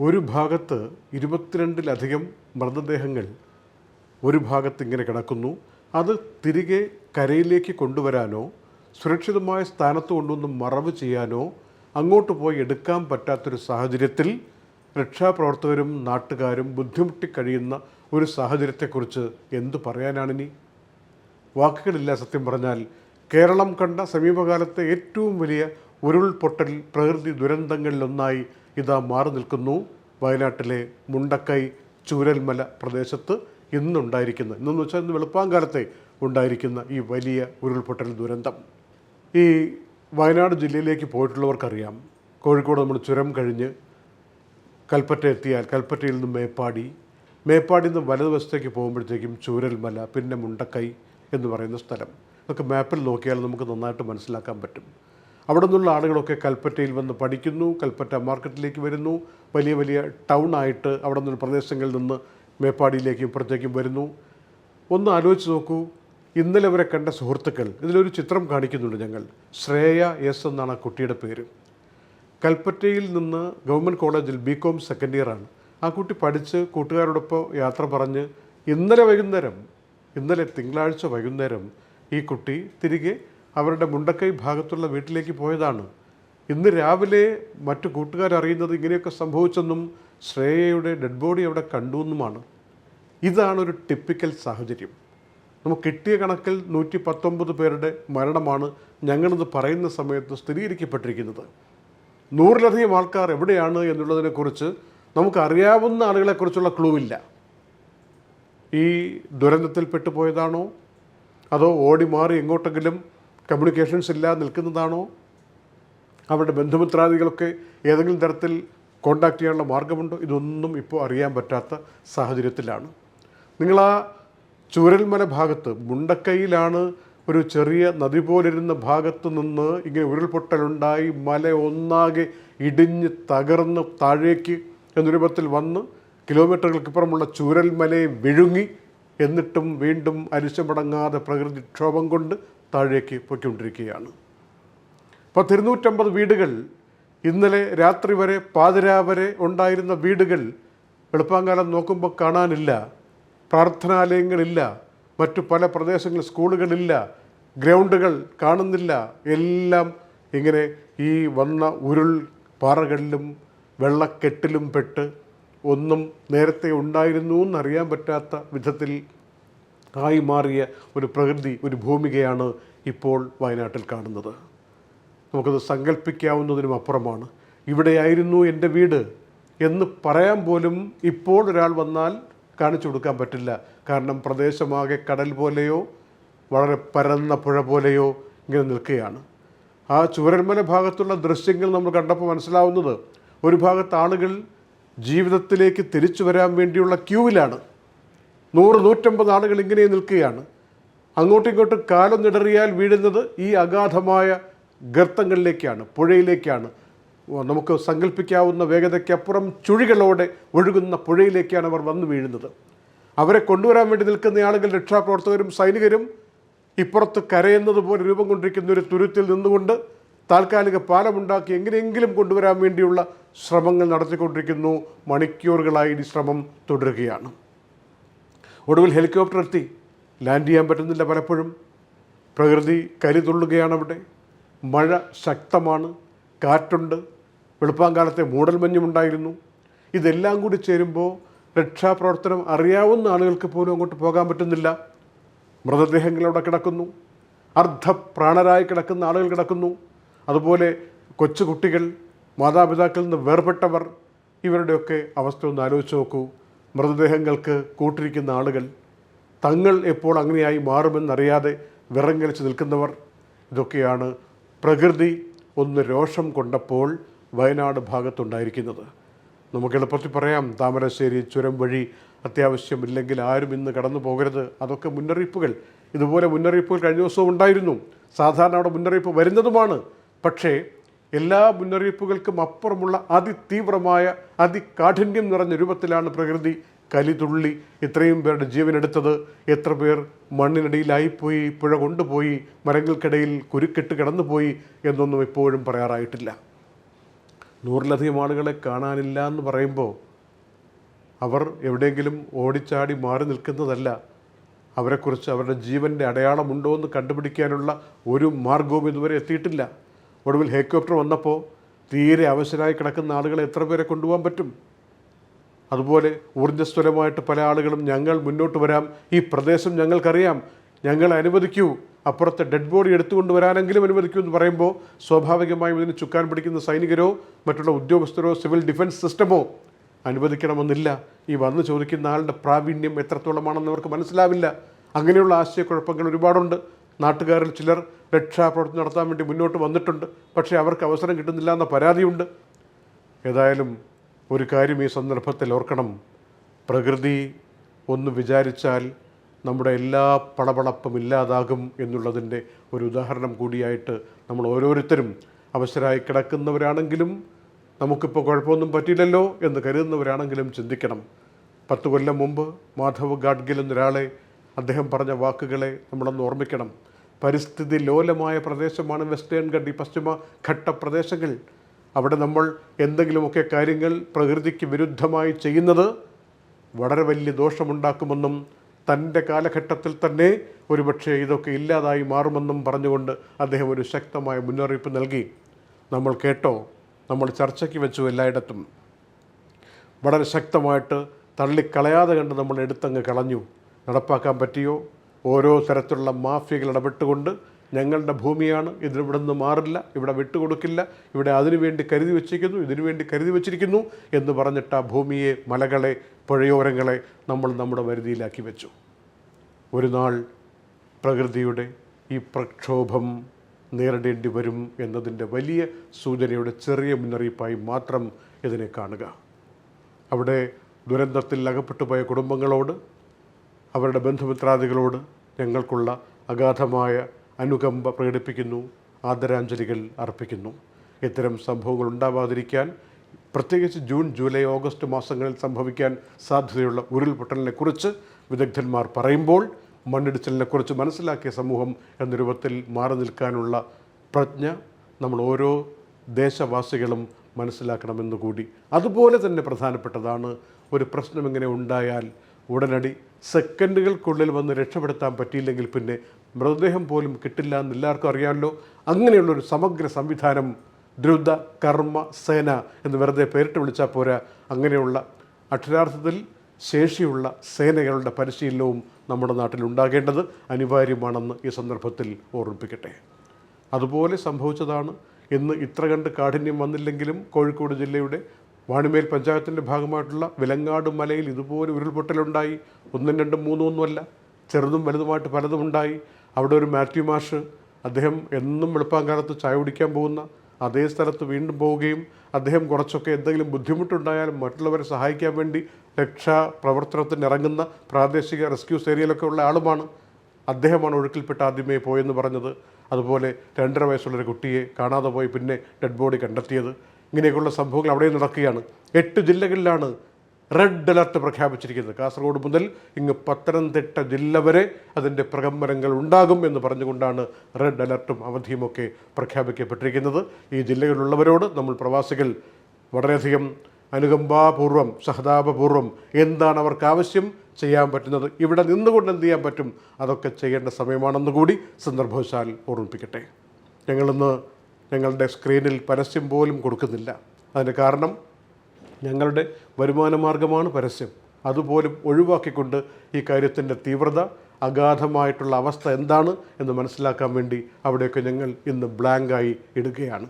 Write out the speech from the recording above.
ഒരു ഭാഗത്ത് ഇരുപത്തിരണ്ടിലധികം മൃതദേഹങ്ങൾ ഒരു ഭാഗത്ത് ഇങ്ങനെ കിടക്കുന്നു. അത് തിരികെ കരയിലേക്ക് കൊണ്ടുവരാനോ സുരക്ഷിതമായ സ്ഥാനത്ത് കൊണ്ടുവന്ന് മറവ് ചെയ്യാനോ അങ്ങോട്ട് പോയി എടുക്കാൻ പറ്റാത്തൊരു സാഹചര്യത്തിൽ രക്ഷാപ്രവർത്തകരും നാട്ടുകാരും ബുദ്ധിമുട്ടി കഴിയുന്ന ഒരു സാഹചര്യത്തെക്കുറിച്ച് എന്തു പറയാനാണിനി? വാക്കുകളില്ല സത്യം പറഞ്ഞാൽ. കേരളം കണ്ട സമീപകാലത്തെ ഏറ്റവും വലിയ ഉരുൾപൊട്ടൽ പ്രകൃതി ദുരന്തങ്ങളിലൊന്നായി ഇതാ മാറി നിൽക്കുന്നു. വയനാട്ടിലെ മുണ്ടക്കൈ ചൂരൽമല പ്രദേശത്ത് ഇന്നുണ്ടായിരിക്കുന്ന ഇന്നെന്ന് വെച്ചാൽ ഇന്ന് വെളുപ്പാങ്കാലത്തെ ഉണ്ടായിരിക്കുന്ന ഈ വലിയ ഉരുൾപൊട്ടൽ ദുരന്തം. ഈ വയനാട് ജില്ലയിലേക്ക് പോയിട്ടുള്ളവർക്കറിയാം. കോഴിക്കോട് നമ്മൾ ചുരം കഴിഞ്ഞ് കൽപ്പറ്റ എത്തിയാൽ കൽപ്പറ്റയിൽ നിന്ന് മേപ്പാടി മേപ്പാടിയിൽ നിന്ന് വലതുവശത്തേക്ക് പോകുമ്പോഴത്തേക്കും ചൂരൽമല പിന്നെ മുണ്ടക്കൈ എന്ന് പറയുന്ന സ്ഥലം. അതൊക്കെ മാപ്പിൽ നോക്കിയാൽ നമുക്ക് നന്നായിട്ട് മനസ്സിലാക്കാൻ പറ്റും. അവിടെ നിന്നുള്ള ആളുകളൊക്കെ കൽപ്പറ്റയിൽ വന്ന് പഠിക്കുന്നു കൽപ്പറ്റ മാർക്കറ്റിലേക്ക് വരുന്നു വലിയ വലിയ ടൗൺ ആയിട്ട് അവിടെ നിന്ന് പ്രദേശങ്ങളിൽ നിന്ന് മേപ്പാടിയിലേക്കും ഇപ്പുറത്തേക്കും വരുന്നു. ഒന്ന് ആലോചിച്ച് നോക്കൂ ഇന്നലെ വരെ കണ്ട സുഹൃത്തുക്കൾ ഇതിലൊരു ചിത്രം കാണിക്കുന്നുണ്ട് ഞങ്ങൾ. ശ്രേയ എസ് എന്നാണ് ആ കുട്ടിയുടെ പേര്. കൽപ്പറ്റയിൽ നിന്ന് ഗവൺമെന്റ് കോളേജിൽ ബി കോം സെക്കൻഡ് ഇയറാണ് ആ കുട്ടി പഠിച്ച് കൂട്ടുകാരോടൊപ്പം യാത്ര പറഞ്ഞ് ഇന്നലെ വൈകുന്നേരം ഇന്നലെ തിങ്കളാഴ്ച വൈകുന്നേരം ഈ കുട്ടി തിരികെ അവരുടെ മുണ്ടക്കൈ ഭാഗത്തുള്ള വീട്ടിലേക്ക് പോയതാണ്. ഇന്ന് രാവിലെ മറ്റു കൂട്ടുകാരറിയുന്നത് ഇങ്ങനെയൊക്കെ സംഭവിച്ചെന്നും ശ്രേയയുടെ ഡെഡ് ബോഡി അവിടെ കണ്ടു എന്നുമാണ്. ഇതാണ് ഒരു ടിപ്പിക്കൽ സാഹചര്യം. നമുക്ക് കിട്ടിയ കണക്കിൽ നൂറ്റി പത്തൊമ്പത് പേരുടെ മരണമാണ് ഞങ്ങളിത് പറയുന്ന സമയത്ത് സ്ഥിരീകരിക്കപ്പെട്ടിരിക്കുന്നത്. നൂറിലധികം ആൾക്കാർ എവിടെയാണ് എന്നുള്ളതിനെക്കുറിച്ച് നമുക്കറിയാവുന്ന ആളുകളെക്കുറിച്ചുള്ള ക്ലൂ ഇല്ല. ഈ ദുരന്തത്തിൽ പെട്ടുപോയതാണോ? അതോ ഓടി മാറി എങ്ങോട്ടെങ്കിലും കമ്മ്യൂണിക്കേഷൻസ് ഇല്ലാതെ നിൽക്കുന്നതാണോ? അവരുടെ ബന്ധുമിത്രാദികളൊക്കെ ഏതെങ്കിലും തരത്തിൽ കോണ്ടാക്ട് ചെയ്യാനുള്ള മാർഗമുണ്ടോ? ഇതൊന്നും ഇപ്പോൾ അറിയാൻ പറ്റാത്ത സാഹചര്യത്തിലാണ്. നിങ്ങൾ ആ ചൂരൽമല ഭാഗത്ത് മുണ്ടക്കൈയിലാണ് ഒരു ചെറിയ നദി പോലിരുന്ന ഭാഗത്ത് നിന്ന് ഇങ്ങനെ ഉരുൾപൊട്ടലുണ്ടായി മല ഒന്നാകെ ഇടിഞ്ഞ് തകർന്ന് താഴേക്ക് എന്ന രൂപത്തിൽ വന്ന് കിലോമീറ്ററുകൾക്കിപ്പുറമുള്ള ചൂരൽമലയെ വിഴുങ്ങി എന്നിട്ടും വീണ്ടും അരിശമടങ്ങാതെ പ്രകൃതിക്ഷോഭം കൊണ്ട് താഴേക്ക് പൊയ്ക്കൊണ്ടിരിക്കുകയാണ്. പത്തിരുന്നൂറ്റമ്പത് വീടുകൾ ഇന്നലെ രാത്രി വരെ പാതിരാ വരെ ഉണ്ടായിരുന്ന വീടുകൾ വെളുപ്പാങ്കാലം നോക്കുമ്പോൾ കാണാനില്ല. പ്രാർത്ഥനാലയങ്ങളില്ല. മറ്റു പല പ്രദേശങ്ങളിൽ സ്കൂളുകളില്ല. ഗ്രൗണ്ടുകൾ കാണുന്നില്ല. എല്ലാം ഇങ്ങനെ ഈ വന്ന ഉരുൾ പാറകളിലും വെള്ളക്കെട്ടിലും പെട്ട് ഒന്നും നേരത്തെ ഉണ്ടായിരുന്നു എന്നറിയാൻ പറ്റാത്ത വിധത്തിൽ ആയി മാറിയ ഒരു പ്രകൃതി ഒരു ഭൂമികയാണ് ഇപ്പോൾ വയനാട്ടിൽ കാണുന്നത്. നമുക്കത് സങ്കല്പിക്കാവുന്നതിനും അപ്പുറമാണ്. ഇവിടെയായിരുന്നു എന്റെ വീട് എന്ന് പറയാൻ പോലും ഇപ്പോൾ ഒരാൾ വന്നാൽ കാണിച്ചു കൊടുക്കാൻ പറ്റില്ല. കാരണം പ്രദേശമാകെ കടൽ പോലെയോ വളരെ പരന്ന പുഴ പോലെയോ ഇങ്ങനെ നിൽക്കുകയാണ്. ആ ചൂരന്മല ഭാഗത്തുള്ള ദൃശ്യങ്ങൾ നമ്മൾ കണ്ടപ്പോൾ മനസ്സിലാവുന്നത് ഒരു ഭാഗത്ത് ആളുകൾ ജീവിതത്തിലേക്ക് തിരിച്ചു വരാൻ വേണ്ടിയുള്ള ക്യൂവിലാണ്. നൂറ് നൂറ്റമ്പത് ആളുകൾ ഇങ്ങനെ നിൽക്കുകയാണ്. അങ്ങോട്ടും ഇങ്ങോട്ടും കാലം നിടറിയാൽ വീഴുന്നത് ഈ അഗാധമായ ഗർത്തങ്ങളിലേക്കാണ് പുഴയിലേക്കാണ്. നമുക്ക് സങ്കല്പിക്കാവുന്ന വേഗതയ്ക്കപ്പുറം ചുഴികളോടെ ഒഴുകുന്ന പുഴയിലേക്കാണ് അവർ വന്നു വീഴുന്നത്. അവരെ കൊണ്ടുവരാൻ വേണ്ടി നിൽക്കുന്ന ആളുകൾ രക്ഷാപ്രവർത്തകരും സൈനികരും ഇപ്പുറത്ത് കരയുന്നത് പോലെ രൂപം കൊണ്ടിരിക്കുന്ന ഒരു തുരുത്തിൽ നിന്നുകൊണ്ട് താൽക്കാലിക പാലമുണ്ടാക്കി എങ്ങനെയെങ്കിലും കൊണ്ടുവരാൻ വേണ്ടിയുള്ള ശ്രമങ്ങൾ നടത്തിക്കൊണ്ടിരിക്കുന്നു. മണിക്കൂറുകളായി ഈ ശ്രമം തുടരുകയാണ്. ഒടുവിൽ ഹെലികോപ്റ്റർ എത്തി. ലാൻഡ് ചെയ്യാൻ പറ്റുന്നില്ല പലപ്പോഴും. പ്രകൃതി കരുതുള്ളുകയാണ് അവിടെ. മഴ ശക്തമാണ്. കാറ്റുണ്ട്. വെളുപ്പാങ്കാലത്തെ മൂടൽമഞ്ഞുമുണ്ടായിരുന്നു. ഇതെല്ലാം കൂടി ചേരുമ്പോൾ രക്ഷാപ്രവർത്തനം അറിയാവുന്ന ആളുകൾക്ക് പോലും അങ്ങോട്ട് പോകാൻ പറ്റുന്നില്ല. മൃതദേഹങ്ങൾ അവിടെ കിടക്കുന്നു. അർദ്ധപ്രാണരായി കിടക്കുന്ന ആളുകൾ കിടക്കുന്നു. അതുപോലെ കൊച്ചു കുട്ടികൾ മാതാപിതാക്കളിൽ നിന്ന് വേർപെട്ടവർ ഇവരുടെയൊക്കെ അവസ്ഥ ഒന്ന് ആലോചിച്ച് നോക്കൂ. മൃതദേഹങ്ങൾക്ക് കൂട്ടിരിക്കുന്ന ആളുകൾ തങ്ങൾ എപ്പോൾ അങ്ങനെയായി മാറുമെന്നറിയാതെ വിറങ്ങലിച്ച് നിൽക്കുന്നവർ ഇതൊക്കെയാണ് പ്രകൃതി ഒന്ന് രോഷം കൊണ്ടപ്പോൾ വയനാട് ഭാഗത്തുണ്ടായിരിക്കുന്നത്. നമുക്ക് എളുപ്പത്തിൽ പറയാം താമരശ്ശേരി ചുരം വഴി അത്യാവശ്യമില്ലെങ്കിൽ ആരും ഇന്ന് കടന്നു പോകരുത്. അതൊക്കെ മുന്നറിയിപ്പുകൾ. ഇതുപോലെ മുന്നറിയിപ്പുകൾ കഴിഞ്ഞ ദിവസവും ഉണ്ടായിരുന്നു. സാധാരണ അവിടെ മുന്നറിയിപ്പ് വരുന്നതുമാണ്. പക്ഷേ എല്ലാ മുന്നറിയിപ്പുകൾക്കും അപ്പുറമുള്ള അതിതീവ്രമായ അതികാഠിന്യം നിറഞ്ഞ രൂപത്തിലാണ് പ്രകൃതി കലിതുള്ളി. ഇത്രയും പേരുടെ ജീവനെടുത്തത് എത്ര പേർ മണ്ണിനടിയിലായിപ്പോയി പുഴ കൊണ്ടുപോയി മരങ്ങൾക്കിടയിൽ കുരുക്കിട്ട് കിടന്നുപോയി എന്നൊന്നും ഇപ്പോഴും പറയാറായിട്ടില്ല. നൂറിലധികം ആളുകളെ കാണാനില്ല എന്ന് പറയുമ്പോൾ അവർ എവിടെയെങ്കിലും ഓടിച്ചാടി മാറി നിൽക്കുന്നതല്ല. അവരെക്കുറിച്ച് അവരുടെ ജീവന്റെ അടയാളമുണ്ടോ എന്ന് കണ്ടുപിടിക്കാനുള്ള ഒരു മാർഗവും ഇതുവരെ എത്തിയിട്ടില്ല. ഒടുവിൽ ഹെലികോപ്റ്റർ വന്നപ്പോൾ തീരെ അവശരായി കിടക്കുന്ന ആളുകളെ എത്ര പേരെ കൊണ്ടുപോകാൻ പറ്റും? അതുപോലെ ഊർജസ്വലമായിട്ട് പല ആളുകളും ഞങ്ങൾ മുന്നോട്ട് വരാം. ഈ പ്രദേശം ഞങ്ങൾക്കറിയാം. ഞങ്ങൾ അനുവദിക്കൂ. അപ്പുറത്തെ ഡെഡ് ബോഡി എടുത്തുകൊണ്ട് വരാനെങ്കിലും അനുവദിക്കൂ എന്ന് പറയുമ്പോൾ സ്വാഭാവികമായും ഇതിന് ചുക്കാൻ പിടിക്കുന്ന സൈനികരോ മറ്റുള്ള ഉദ്യോഗസ്ഥരോ സിവിൽ ഡിഫൻസ് സിസ്റ്റമോ അനുവദിക്കണമെന്നില്ല. ഈ വന്ന് ചോദിക്കുന്ന ആളുടെ പ്രാവീണ്യം എത്രത്തോളമാണെന്ന് അവർക്ക് മനസ്സിലാവില്ല. അങ്ങനെയുള്ള ആശയക്കുഴപ്പങ്ങൾ ഒരുപാടുണ്ട്. നാട്ടുകാരിൽ ചിലർ രക്ഷാപ്രവർത്തനം നടത്താൻ വേണ്ടി മുന്നോട്ട് വന്നിട്ടുണ്ട്. പക്ഷേ അവർക്ക് അവസരം കിട്ടുന്നില്ല എന്ന പരാതിയുണ്ട്. ഏതായാലും ഒരു കാര്യം ഈ സന്ദർഭത്തിൽ ഓർക്കണം. പ്രകൃതി ഒന്ന് വിചാരിച്ചാൽ നമ്മുടെ എല്ലാ പളപളപ്പും ഇല്ലാതാകും എന്നുള്ളതിന്റെ ഒരു ഉദാഹരണം കൂടിയായിട്ട് നമ്മൾ ഓരോരുത്തരും അവസരമായി കിടക്കുന്നവരാണെങ്കിലും നമുക്കിപ്പോൾ കുഴപ്പമൊന്നും പറ്റിയില്ലല്ലോ എന്ന് കരുതുന്നവരാണെങ്കിലും ചിന്തിക്കണം. പത്ത് കൊല്ലം മുമ്പ് മാധവ് ഗാഡ്ഗിൽ എന്നൊരാളെ അദ്ദേഹം പറഞ്ഞ വാക്കുകളെ നമ്മളൊന്ന് ഓർമ്മിക്കണം. പരിസ്ഥിതി ലോലമായ പ്രദേശമാണ് വെസ്റ്റേൺ ഘട്ട് പശ്ചിമ ഘട്ട പ്രദേശങ്ങൾ. അവിടെ നമ്മൾ എന്തെങ്കിലുമൊക്കെ കാര്യങ്ങൾ പ്രകൃതിക്ക് വിരുദ്ധമായി ചെയ്യുന്നത് വളരെ വലിയ ദോഷമുണ്ടാക്കുമെന്നും തന്റെ കാലഘട്ടത്തിൽ തന്നെ ഒരുപക്ഷെ ഇതൊക്കെ ഇല്ലാതായി മാറുമെന്നും പറഞ്ഞുകൊണ്ട് അദ്ദേഹം ഒരു ശക്തമായ മുന്നറിയിപ്പ് നൽകി. നമ്മൾ കേട്ടോ? നമ്മൾ ചർച്ചയ്ക്ക് വെച്ചു എല്ലായിടത്തും. വളരെ ശക്തമായിട്ട് തള്ളിക്കളയാതെ കണ്ട് നമ്മൾ എടുത്തങ്ങ് കളഞ്ഞു. നടപ്പാക്കാൻ പറ്റിയോ? ഓരോ തരത്തിലുള്ള മാഫിയകൾ ഇടപെട്ടുകൊണ്ട് ഞങ്ങളുടെ ഭൂമിയാണ് ഇതിവിടെ നിന്ന് മാറില്ല ഇവിടെ വിട്ടുകൊടുക്കില്ല ഇവിടെ അതിനുവേണ്ടി കരുതി വച്ചിരിക്കുന്നു ഇതിനു വേണ്ടി കരുതി വച്ചിരിക്കുന്നു എന്ന് പറഞ്ഞിട്ട് ആ ഭൂമിയെ മലകളെ പുഴയോരങ്ങളെ നമ്മൾ നമ്മുടെ വരുതിയിലാക്കി വെച്ചു. ഒരു നാൾ പ്രകൃതിയുടെ ഈ പ്രക്ഷോഭം നേരിടേണ്ടി വരും എന്നതിന്റെ വലിയ സൂചനയുടെ ചെറിയ മുന്നറിയിപ്പായി മാത്രം ഇതിനെ കാണുക. അവിടെ ദുരന്തത്തിൽ അകപ്പെട്ടു പോയ കുടുംബങ്ങളോട് അവരുടെ ബന്ധുമിത്രാദികളോട് ഞങ്ങൾക്കുള്ള അഗാധമായ അനുകമ്പ പ്രകടിപ്പിക്കുന്നു ആദരാഞ്ജലികൾ അർപ്പിക്കുന്നു. ഇത്തരം സംഭവങ്ങൾ ഉണ്ടാവാതിരിക്കാൻ പ്രത്യേകിച്ച് ജൂൺ ജൂലൈ ഓഗസ്റ്റ് മാസങ്ങളിൽ സംഭവിക്കാൻ സാധ്യതയുള്ള ഉരുൾപൊട്ടലിനെക്കുറിച്ച് വിദഗ്ധന്മാർ പറയുമ്പോൾ മണ്ണിടിച്ചിലിനെക്കുറിച്ച് മനസ്സിലാക്കിയ സമൂഹം എന്ന രൂപത്തിൽ മാറി നിൽക്കാനുള്ള പ്രജ്ഞ നമ്മൾ ഓരോ ദേശവാസികളും മനസ്സിലാക്കണമെന്നുകൂടി അതുപോലെ തന്നെ പ്രധാനപ്പെട്ടതാണ് ഒരു പ്രശ്നം ഇങ്ങനെ ഉണ്ടായാൽ ഉടനടി സെക്കൻഡുകൾക്കുള്ളിൽ വന്ന് രക്ഷപ്പെടുത്താൻ പറ്റിയില്ലെങ്കിൽ പിന്നെ മൃതദേഹം പോലും കിട്ടില്ല എന്ന് എല്ലാവർക്കും അറിയാമല്ലോ. അങ്ങനെയുള്ളൊരു സമഗ്ര സംവിധാനം ദ്രുത കർമ്മ സേന എന്ന് വെറുതെ പേരിട്ട് വിളിച്ചാൽ പോരാ. അങ്ങനെയുള്ള അക്ഷരാർത്ഥത്തിൽ ശേഷിയുള്ള സേനകളുടെ പരിശീലനവും നമ്മുടെ നാട്ടിൽ ഉണ്ടാകേണ്ടത് അനിവാര്യമാണെന്ന് ഈ സന്ദർഭത്തിൽ ഓർമ്മിപ്പിക്കട്ടെ. അതുപോലെ സംഭവിച്ചതാണ്. ഇന്ന് ഇത്ര കണ്ട് കാഠിന്യം വന്നില്ലെങ്കിലും കോഴിക്കോട് ജില്ലയുടെ വാണിമേൽ പഞ്ചായത്തിന്റെ ഭാഗമായിട്ടുള്ള വിലങ്ങാട് മലയിൽ ഇതുപോലെ ഉരുൾപൊട്ടലുണ്ടായി. ഒന്നും രണ്ടും മൂന്നും ഒന്നുമല്ല ചെറുതും വലുതുമായിട്ട് പലതും ഉണ്ടായി. അവിടെ ഒരു മാത്യു മാഷ് അദ്ദേഹം എന്നും വെളുപ്പാങ്കാലത്ത് ചായ കുടിക്കാൻ പോകുന്ന അതേ സ്ഥലത്ത് വീണ്ടും പോവുകയും അദ്ദേഹം കുറച്ചൊക്കെ എന്തെങ്കിലും ബുദ്ധിമുട്ടുണ്ടായാലും മറ്റുള്ളവരെ സഹായിക്കാൻ വേണ്ടി രക്ഷാപ്രവർത്തനത്തിന് ഇറങ്ങുന്ന പ്രാദേശിക റെസ്ക്യൂ ഏരിയയിലൊക്കെ ഉള്ള ആളുമാണ്. അദ്ദേഹമാണ് ഒഴുക്കിൽപ്പെട്ട് ആദ്യമേ പോയെന്ന് പറഞ്ഞത്. അതുപോലെ രണ്ടര വയസ്സുള്ളൊരു കുട്ടിയെ കാണാതെ പോയി പിന്നെ ഡെഡ് ബോഡി കണ്ടെത്തിയത്. ഇങ്ങനെയൊക്കെയുള്ള സംഭവങ്ങൾ അവിടെ നടക്കുകയാണ്. എട്ട് ജില്ലകളിലാണ് റെഡ് അലർട്ട് പ്രഖ്യാപിച്ചിരിക്കുന്നത്. കാസർഗോഡ് മുതൽ ഇങ്ങ് പത്തനംതിട്ട ജില്ല വരെ അതിന്റെ പ്രകമ്പനങ്ങൾ ഉണ്ടാകും എന്ന് പറഞ്ഞുകൊണ്ടാണ് റെഡ് അലർട്ടും അവധിയുമൊക്കെ പ്രഖ്യാപിക്കപ്പെട്ടിരിക്കുന്നത്. ഈ ജില്ലകളിലുള്ളവരോട് നമ്മൾ പ്രവാസികൾ വളരെയധികം അനുകമ്പാപൂർവം സഹതാപപൂർവം എന്താണ് അവർക്ക് ആവശ്യം ചെയ്യാൻ പറ്റുന്നത് ഇവിടെ നിന്നുകൊണ്ട് എന്ത് ചെയ്യാൻ പറ്റും അതൊക്കെ ചെയ്യേണ്ട സമയമാണെന്ന് കൂടി സന്ദർഭവശാൽ ഓർമ്മിപ്പിക്കട്ടെ. ഞങ്ങളിന്ന് ഞങ്ങളുടെ സ്ക്രീനിൽ പരസ്യം പോലും കൊടുക്കുന്നില്ല. അതിന് കാരണം ഞങ്ങളുടെ വരുമാന മാർഗമാണ് പരസ്യം. അതുപോലും ഒഴിവാക്കിക്കൊണ്ട് ഈ കാര്യത്തിന്റെ തീവ്രത അഗാധമായിട്ടുള്ള അവസ്ഥ എന്താണ് എന്ന് മനസ്സിലാക്കാൻ വേണ്ടി അവിടെയൊക്കെ ഞങ്ങൾ ഇന്ന് ബ്ലാങ്കായി ഇടുകയാണ്.